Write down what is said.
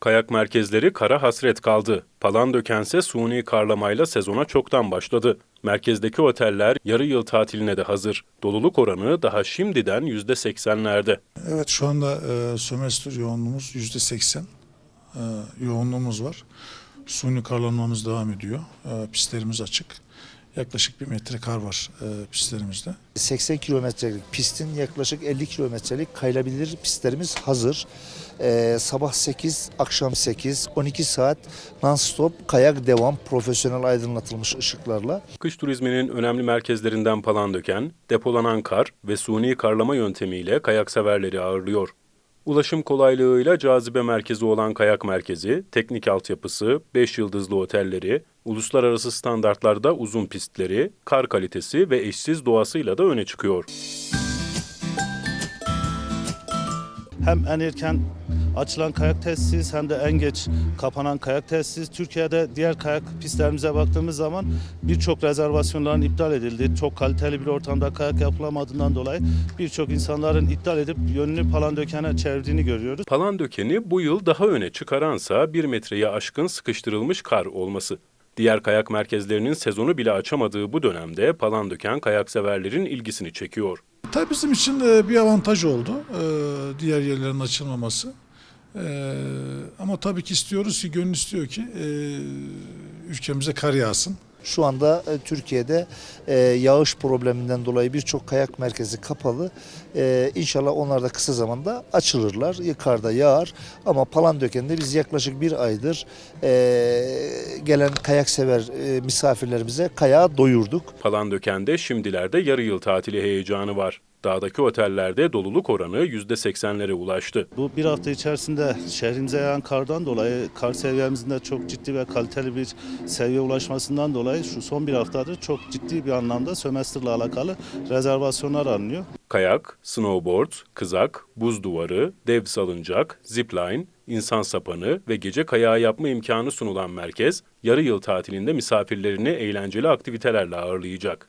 Kayak merkezleri kara hasret kaldı. Palandökense suni karlamayla sezona çoktan başladı. Merkezdeki oteller yarı yıl tatiline de hazır. Doluluk oranı daha şimdiden %80'lerde. Evet şu anda e, sömestr yoğunluğumuz yüzde seksen e, yoğunluğumuz var. Suni karlanmamız devam ediyor. E, pistlerimiz açık. Yaklaşık bir metre kar var e, pistlerimizde. 80 kilometrelik pistin yaklaşık 50 kilometrelik kayılabilir pistlerimiz hazır. Ee, sabah 8, akşam 8, 12 saat non-stop kayak devam profesyonel aydınlatılmış ışıklarla. Kış turizminin önemli merkezlerinden Palandöken, depolanan kar ve suni karlama yöntemiyle kayak severleri ağırlıyor. Ulaşım kolaylığıyla cazibe merkezi olan kayak merkezi, teknik altyapısı, 5 yıldızlı otelleri, uluslararası standartlarda uzun pistleri, kar kalitesi ve eşsiz doğasıyla da öne çıkıyor. Hem en erken açılan kayak tesisi hem de en geç kapanan kayak tesisi. Türkiye'de diğer kayak pistlerimize baktığımız zaman birçok rezervasyonların iptal edildi. Çok kaliteli bir ortamda kayak yapılamadığından dolayı birçok insanların iptal edip yönünü Palandöken'e çevirdiğini görüyoruz. Palandöken'i bu yıl daha öne çıkaransa 1 metreye aşkın sıkıştırılmış kar olması. Diğer kayak merkezlerinin sezonu bile açamadığı bu dönemde Palandöken kayak severlerin ilgisini çekiyor. Tabii bizim için e, bir avantaj oldu e, diğer yerlerin açılmaması. E, ama tabii ki istiyoruz ki, gönül istiyor ki ülkemize kar yağsın. Şu anda e, Türkiye'de e, yağış probleminden dolayı birçok kayak merkezi kapalı. E, inşallah onlar da kısa zamanda açılırlar. Karda yağar ama Palandöken'de biz yaklaşık bir aydır e, gelen kayak sever e, misafirlerimize kayağı doyurduk. Palandöken'de şimdilerde yarı yıl tatili heyecanı var. Dağdaki otellerde doluluk oranı %80'lere ulaştı. Bu bir hafta içerisinde şehrimize yağan kardan dolayı kar seviyemizin de çok ciddi ve kaliteli bir seviye ulaşmasından dolayı şu son bir haftadır çok ciddi bir anlamda sömestrle alakalı rezervasyonlar alınıyor. Kayak, snowboard, kızak, buz duvarı, dev salıncak, zipline, insan sapanı ve gece kayağı yapma imkanı sunulan merkez, yarı yıl tatilinde misafirlerini eğlenceli aktivitelerle ağırlayacak.